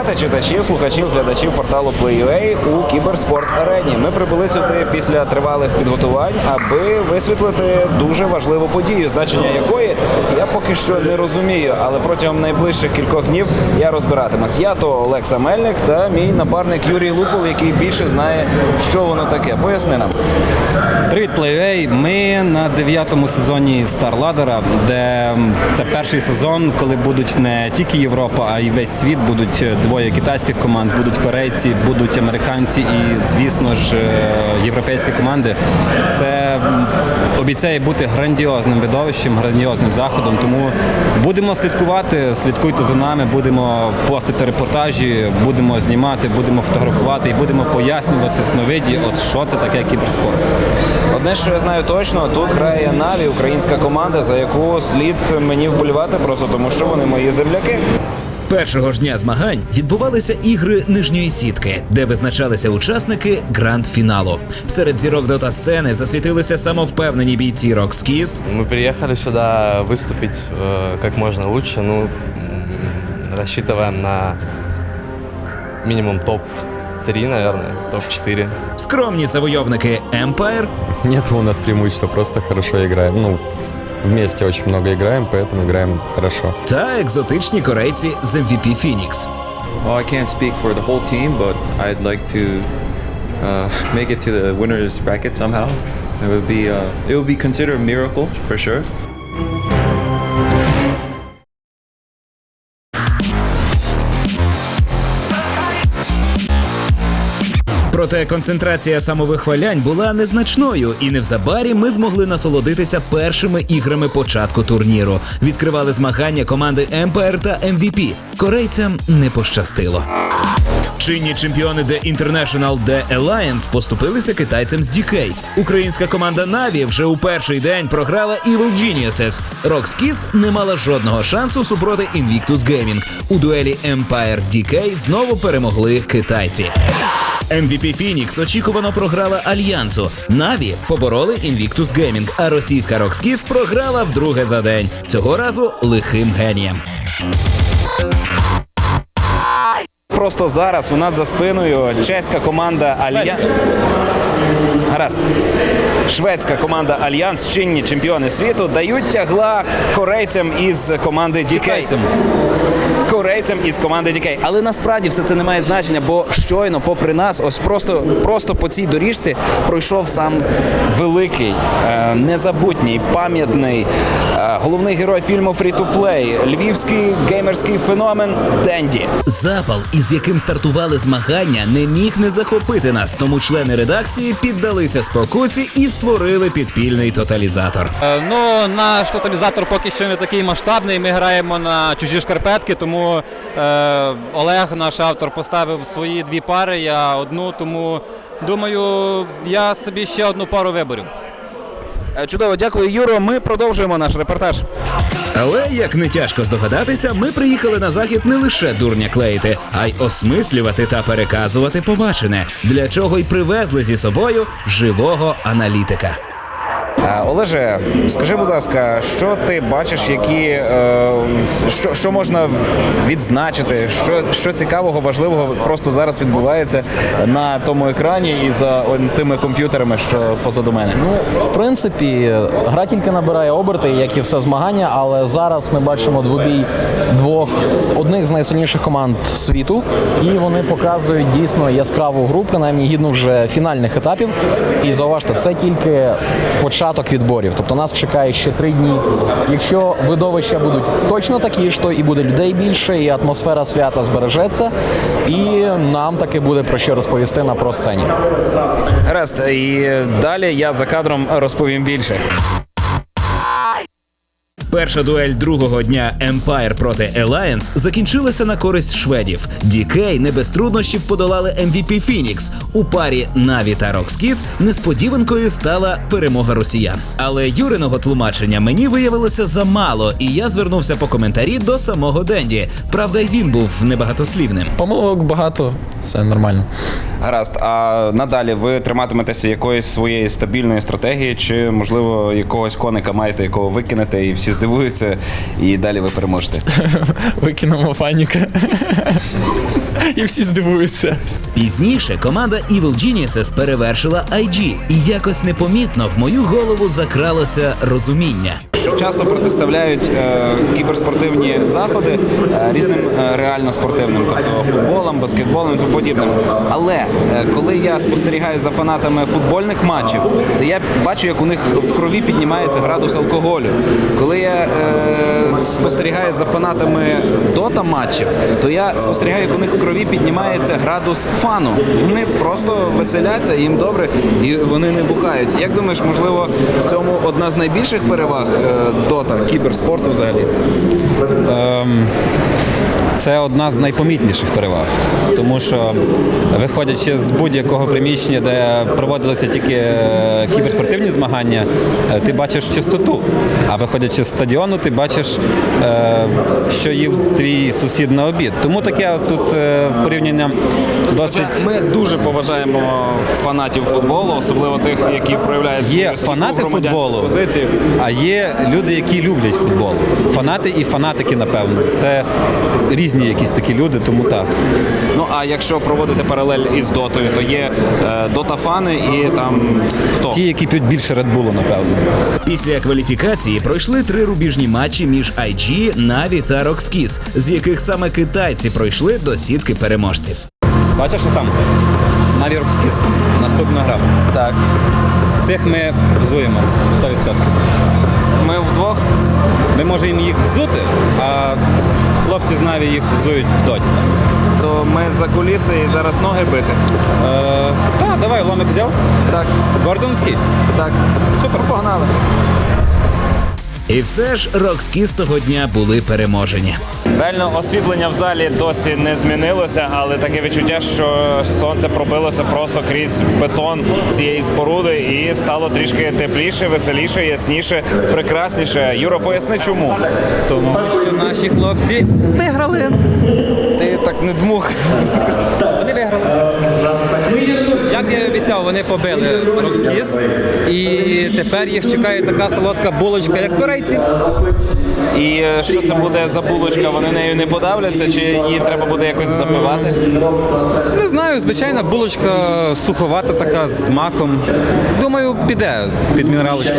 Раді вітати читачів, слухачів, глядачів порталу Play.ua у кіберспорт арені. Ми прибули сюди після тривалих підготувань, аби висвітлити дуже важливу подію, значення якої я поки що не розумію. Але протягом найближчих кількох днів я розбиратимусь. Я то Олекса Мельник та мій напарник Юрій Лупол, який більше знає, що воно таке. Поясни нам. Привіт, Playway. Ми на дев'ятому сезоні StarLadder, де це перший сезон, коли будуть не тільки Європа, а й весь світ. Будуть двоє китайських команд, будуть корейці, будуть американці і, звісно ж, е, європейські команди. Це обіцяє бути грандіозним видовищем, грандіозним заходом. Тому будемо слідкувати, слідкуйте за нами, будемо постити репортажі, будемо знімати, будемо фотографувати і будемо пояснювати сновиді, от що це таке кіберспорт. Одне, що я знаю точно, тут грає Наві, українська команда, за яку слід мені вболівати, просто тому що вони мої земляки. Першого ж дня змагань відбувалися ігри нижньої сітки, де визначалися учасники гранд-фіналу. Серед зірок дота сцени засвітилися самовпевнені бійці Rockskiz, Мы приехали сюда выступить э, как можно лучше. Ну, м, рассчитываем на минимум топ-3, наверное, топ-4. скромні завойовники Empire Нет у нас преимущества, просто хорошо играем. Ну, вместе очень много играем, поэтому играем хорошо. та екзотичні корейці з MVP Phoenix. Well, I can't speak for the whole team, but I'd like to uh, make it to the winners bracket somehow. It would be uh, it would be considered a miracle for sure. Проте концентрація самовихвалянь була незначною, і невзабарі ми змогли насолодитися першими іграми початку турніру. Відкривали змагання команди Empire та MVP. Корейцям не пощастило. Чинні чемпіони The International The Alliance поступилися китайцям з DK. Українська команда Na'Vi вже у перший день програла Evil Geniuses. Rockskiz не мала жодного шансу супроти Invictus Gaming. У дуелі Empire DK знову перемогли китайці. MVP Phoenix очікувано програла Альянсу. Наві побороли Invictus Gaming, а російська Rockskiz програла вдруге за день. Цього разу лихим генієм. Просто зараз у нас за спиною чеська команда Альянс. Гаразд. Шведська команда Альянс, чинні чемпіони світу, дають тягла корейцям із команди DK. Китайцям. Корейцям із команди DK. Але насправді все це не має значення, бо щойно, попри нас, ось просто, просто по цій доріжці пройшов сам великий, е, незабутній, пам'ятний е, головний герой фільму Free to Play, львівський геймерський феномен Денді. Запал, із яким стартували змагання, не міг не захопити нас, тому члени редакції піддалися спокусі і створили підпільний тоталізатор. Е, Ну, наш тоталізатор поки що не такий масштабний. Ми граємо на чужі шкарпетки, тому е, Олег, наш автор, поставив свої дві пари, я одну, тому думаю, я собі ще одну пару виборю. Е, Чудово, дякую, Юро. Ми продовжуємо наш репортаж. Але як не тяжко здогадатися, ми приїхали на захід не лише дурня клеїти, а й осмислювати та переказувати побачене, для чого й привезли зі собою живого аналітика. Олеже, скажи, будь ласка, що ти бачиш, які е, що, що можна відзначити, що, що цікавого, важливого просто зараз відбувається на тому екрані і за тими комп'ютерами, що позаду мене? Ну, в принципі, гра тільки набирає оберти, як і все змагання, але зараз ми бачимо двобій двох одних з найсильніших команд світу, і вони показують дійсно яскраву гру, принаймні гідну вже фінальних етапів. І зауважте, це тільки початок відборів. Тобто нас чекає ще три дні. Якщо видовища будуть точно такі ж, то і буде людей більше, і атмосфера свята збережеться, і нам таки буде про що розповісти на просцені. Гаразд, і далі я за кадром розповім більше. Перша дуель другого дня Empire проти Alliance закінчилася на користь шведів. DK не без труднощів подолали MVP Phoenix. У парі Na'Vi та Rockskiz несподіванкою стала перемога росіян. Але Юриного тлумачення мені виявилося замало, і я звернувся по коментарі до самого Денді. Правда, й він був небагатослівним. Помилок багато, це нормально. Гаразд, а надалі ви триматиметеся якоїсь своєї стабільної стратегії, чи можливо якогось коника маєте, якого викинете, і всі здивуються, і далі ви переможете. Викинемо фаніка. і всі здивуються. Пізніше команда Evil Geniuses перевершила IG, і якось непомітно в мою голову закралося розуміння. часто протиставляють е, кіберспортивні заходи е, різним е, реально спортивним, тобто футболом, баскетболом і тому подібним. Але е, коли я спостерігаю за фанатами футбольних матчів, то я бачу, як у них в крові піднімається градус алкоголю. Коли я е, спостерігаю за фанатами дота матчів, то я спостерігаю, як у них в крові піднімається градус фану. Вони просто веселяться, їм добре, і вони не бухають. Як думаєш, можливо, в цьому одна з найбільших переваг е, дота, кіберспорту взагалі? Ем, Це одна з найпомітніших переваг, тому що виходячи з будь-якого приміщення, де проводилися тільки е, кіберспортивні змагання, е, ти бачиш чистоту. А виходячи з стадіону, ти бачиш, е, що їв твій сусід на обід. Тому таке тут порівняння досить. Ми дуже поважаємо фанатів футболу, особливо тих, які проявляють Є фанати футболу, позицію. а є люди, які люблять футбол. Фанати і фанатики, напевно. Це різні якісь такі люди, тому так. Ну а якщо проводити паралель із дотою, то є е, дота-фани і там хто? Ті, які п'ють більше Red Bull, напевно. Після кваліфікації пройшли три рубіжні матчі між IG, Na'Vi та Roxkiss, з яких саме китайці пройшли до сітки переможців. Бачиш, що там? Наві Рокскіс. Наступна гра. Так. Цих ми взуємо 100%. Ми вдвох. Ми можемо їх взути, а хлопці з Наві їх взують в доті. То ми за куліси і зараз ноги бити. Е, так, давай, ломик взяв. Так, Гордонський. так. Супер, погнали. І все ж Roxkiss того дня були переможені. Реально освітлення в залі досі не змінилося, але таке відчуття, що сонце пробилося просто крізь бетон цієї споруди і стало трішки тепліше, веселіше, ясніше, прекрасніше. Юро, поясни чому. Тому що наші хлопці виграли. Ти так не дмух. Як я обіцяв, вони побили Рокскіс. І тепер їх чекає така солодка булочка, як корейці. І е, що це буде за булочка? Вони нею не подавляться, чи її треба буде якось запивати? Не знаю, звичайна булочка суховата така з маком. Думаю, піде під мінералочку.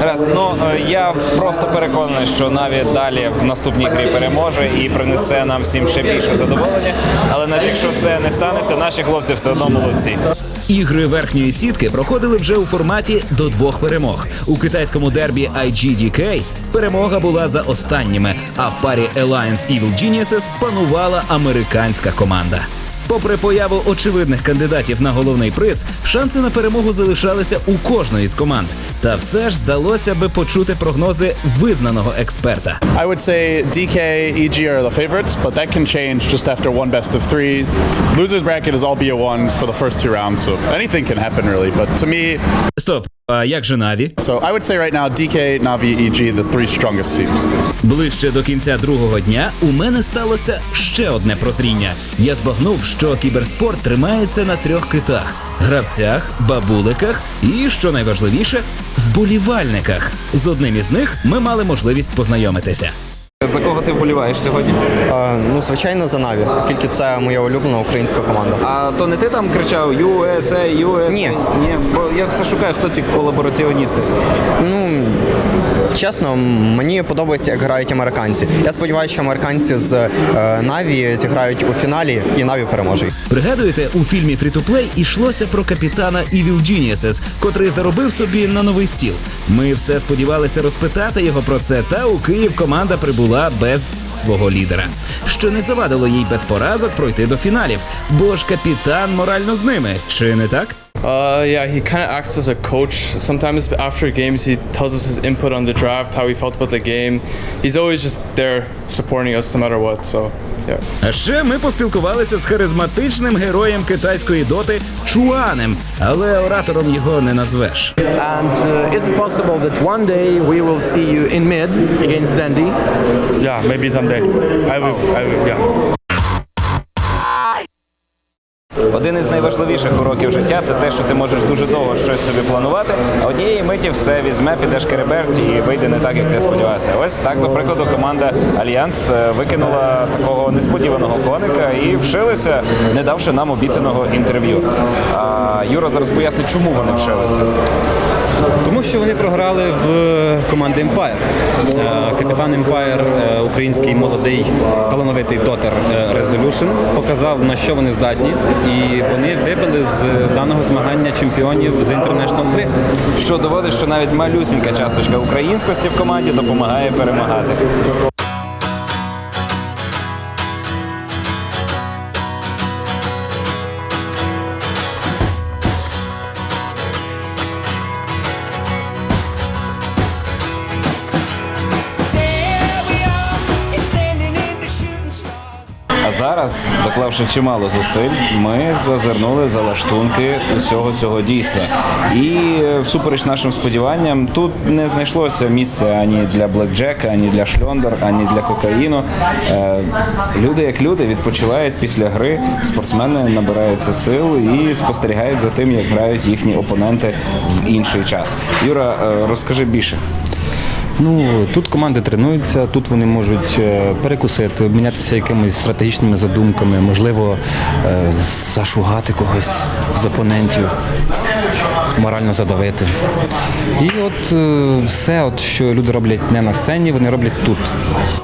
Гаразд, ну е, я просто переконаний, що Наві далі в наступній грі переможе і принесе нам всім ще більше задоволення. Але навіть якщо це не станеться, наші хлопці все одно молодці. Ігри верхньої сітки проходили вже у форматі до двох перемог. У китайському дербі IGDK перемога була за останніми, а в парі Alliance Evil Geniuses панувала американська команда. Попри появу очевидних кандидатів на головний приз, шанси на перемогу залишалися у кожної з команд. Та все ж здалося би почути прогнози визнаного експерта. I would say DK, EG are the favorites, but that can change just after one best of three. Losers bracket is all BO1s for the first two rounds, so anything can happen really. But to me, Стоп, а як же Наві? so I would say right now DK, Navi, EG, the three strongest teams. Ближче до кінця другого дня у мене сталося ще одне прозріння. Я збагнув, що кіберспорт тримається на трьох китах: гравцях, бабуликах і, що найважливіше, вболівальниках. З одним із них ми мали можливість познайомитися. За кого ти вболіваєш сьогодні? Е, Ну, звичайно, за Наві, оскільки це моя улюблена українська команда. А то не ти там кричав USA, USA? Ні. Ні, бо я все шукаю, хто ці колабораціоністи. Ну чесно, мені подобається, як грають американці. Я сподіваюся, що американці з е, Наві зіграють у фіналі і Наві переможе. Пригадуєте, у фільмі Free-to-Play ішлося про капітана Evil Geniuses, котрий заробив собі на новий стіл. Ми все сподівалися розпитати його про це, та у Київ команда прибула без свого лідера, що не завадило їй без поразок пройти до фіналів, бо ж капітан морально з ними, чи не так? Uh, yeah, he kind of acts as a coach. Sometimes after games, he tells us his input on the draft, how he felt about the game. He's always just there supporting us no matter what. So, yeah. А ще ми поспілкувалися з харизматичним героєм китайської доти Чуанем, але оратором його не назвеш. And uh, is it possible that one day we will see you in mid against Dandy? Yeah, maybe someday. I will. I will. Yeah. Один із найважливіших уроків життя це те, що ти можеш дуже довго щось собі планувати, а однієї миті все візьме, підеш кереберть і вийде не так, як ти сподівався. Ось так, до прикладу, команда Альянс е, викинула такого несподіваного коника і вшилися, не давши нам обіцяного інтерв'ю. Юра зараз пояснить, чому вони вшилися. Тому що вони програли в команди Empire. Е, Капітан Empire, е, український молодий талановитий дотер Резолюшн, показав на що вони здатні, і вони вибили з даного змагання чемпіонів з International 3. Що доводить, що навіть малюсінька часточка українськості в команді допомагає перемагати. Зараз, доклавши чимало зусиль, ми зазирнули за лаштунки усього цього дійства. І е, всупереч нашим сподіванням, тут не знайшлося місця ані для блекджека, ані для шльондер, ані для кокаїну. Е, Люди, як люди, відпочивають після гри. Спортсмени набираються сил і спостерігають за тим, як грають їхні опоненти в інший час. Юра, е, розкажи більше. Ну тут команди тренуються, тут вони можуть е, перекусити, обмінятися якимись стратегічними задумками, можливо, е, зашугати когось з опонентів, морально задавити. І от е, все, от, що люди роблять не на сцені, вони роблять тут.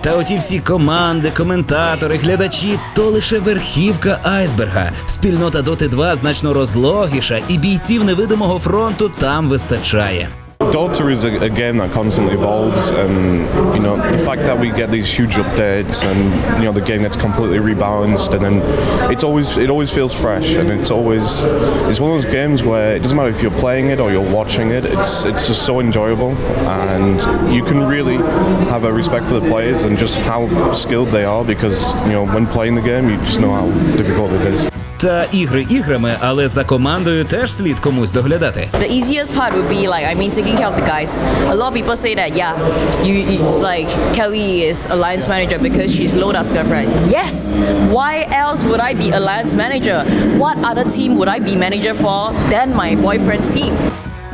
Та оті всі команди, коментатори, глядачі то лише верхівка айсберга. Спільнота Доти 2 значно розлогіша, і бійців невидимого фронту там вистачає. Dota is a, a game that constantly evolves, and you know the fact that we get these huge updates, and you know the game gets completely rebalanced, and then it's always it always feels fresh, and it's always it's one of those games where it doesn't matter if you're playing it or you're watching it, it's it's just so enjoyable, and you can really have a respect for the players and just how skilled they are because you know when playing the game you just know how difficult it is. Та ігри іграми, але за командою теж слід комусь доглядати. The easiest part would be like I mean taking care of the guys. A lot of people say that yeah, you, you like Kelly is alliance manager because she's Loda's girlfriend. Yes. Why else would I be alliance manager? What other team would I be manager for than my boyfriend's team?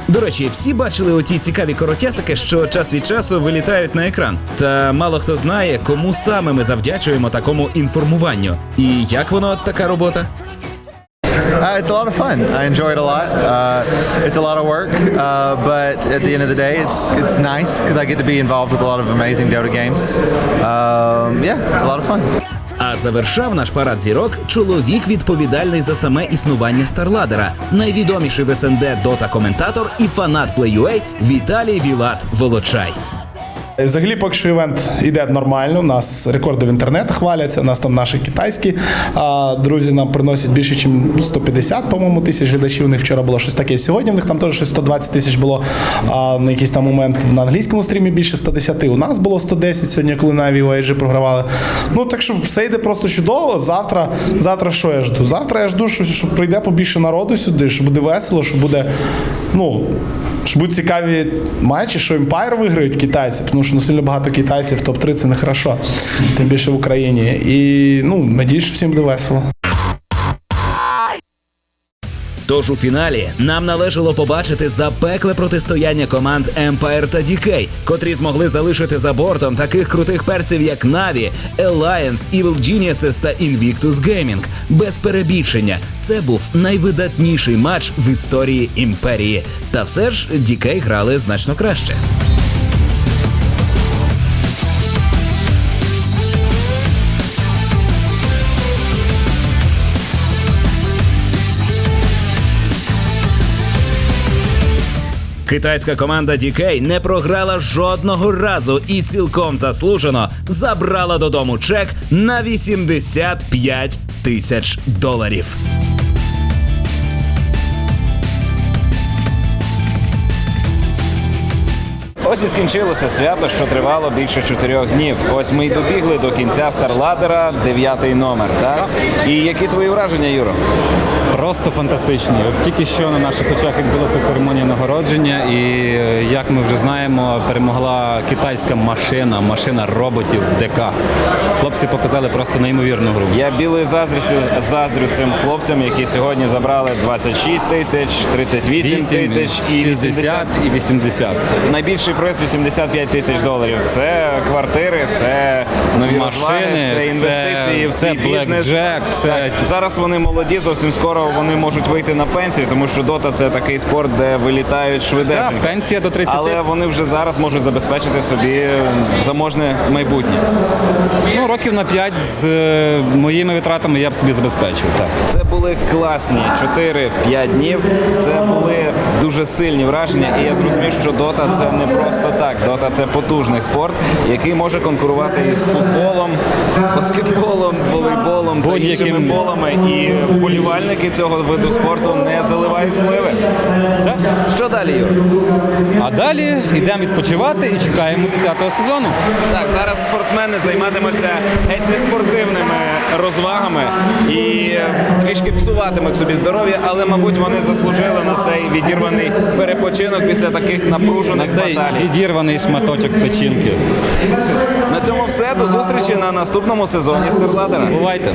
До речі, всі бачили оті цікаві коротясики, що час від часу вилітають на екран. Та мало хто знає, кому саме ми завдячуємо такому інформуванню. І як воно така робота? Uh, it's a lot of fun. I enjoy it a lot. Uh, it's a lot of work, uh, but at the end of the day, it's it's nice because I get to be involved with a lot of amazing Dota games. Um, yeah, it's a lot of fun. А завершав наш парад зірок чоловік, відповідальний за саме існування Старладера, найвідоміший в СНД дота-коментатор і фанат Play.ua Віталій Вілат Волочай. Взагалі, поки що івент йде нормально. У нас рекорди в інтернет хваляться. У нас там наші китайські друзі нам приносять більше, ніж 150, по-моєму, тисяч глядачів. У них вчора було щось таке. Сьогодні в них там теж щось 120 тисяч було. А на якийсь там момент на англійському стрімі більше 110. У нас було 110 сьогодні, коли на AVOAG програвали. Ну так що все йде просто чудово. Завтра, завтра що я жду? Завтра я жду, що, що прийде побільше народу сюди, що буде весело, що буде. Ну, що будуть цікаві матчі, що Empire виграють китайці, тому що ну, сильно багато китайців, топ-3 це не хорошо, тим більше в Україні. І ну, надіюсь, що всім буде весело. Тож у фіналі нам належало побачити запекле протистояння команд Empire та DK, котрі змогли залишити за бортом таких крутих перців, як Na'Vi, Alliance, Evil Geniuses та Invictus Gaming. Без перебільшення, це був найвидатніший матч в історії імперії. Та все ж DK грали значно краще. Китайська команда DK не програла жодного разу і цілком заслужено забрала додому чек на 85 тисяч доларів. Ось і скінчилося свято, що тривало більше чотирьох днів. Ось ми й добігли до кінця Старладера, дев'ятий номер. Так і які твої враження, Юро? Просто фантастичні. От тільки що на наших очах відбулася церемонія нагородження, і е, як ми вже знаємо, перемогла китайська машина, машина роботів ДК. Хлопці показали просто неймовірну гру. Я білою заздрістю заздрю цим хлопцям, які сьогодні забрали 26 тисяч, 38 тисяч і 80. 60 і 80. Найбільший приз 85 тисяч доларів. Це квартири, це нові розваги, Машини, це інвестиції в це свій бізнес. блекджек, це- Так, зараз вони молоді, зовсім скоро вони можуть вийти на пенсію, тому що дота це такий спорт, де вилітають швидесенько. Так, пенсія до 30. Але вони вже зараз можуть забезпечити собі заможне майбутнє. Ну, років на 5 з е, моїми витратами я б собі забезпечив. Так. Це були класні 4-5 днів. Це були дуже сильні враження, і я зрозумів, що дота це не просто так. Дота це потужний спорт, який може конкурувати із футболом, баскетболом, волейболом та Будь-яким. іншими полами. І вболівальники цього виду спорту не заливають сливи. Так? Що далі, Юр? А далі йдемо відпочивати і чекаємо 10-го сезону. Так, зараз спортсмени займатимуться геть неспортивними розвагами і трішки псуватимуть собі здоров'я, але, мабуть, вони заслужили на цей відірваний перепочинок після таких напружених цей баталій. відірваний шматочок печінки. На цьому все. До зустрічі на наступному сезоні Стерладера. Бувайте!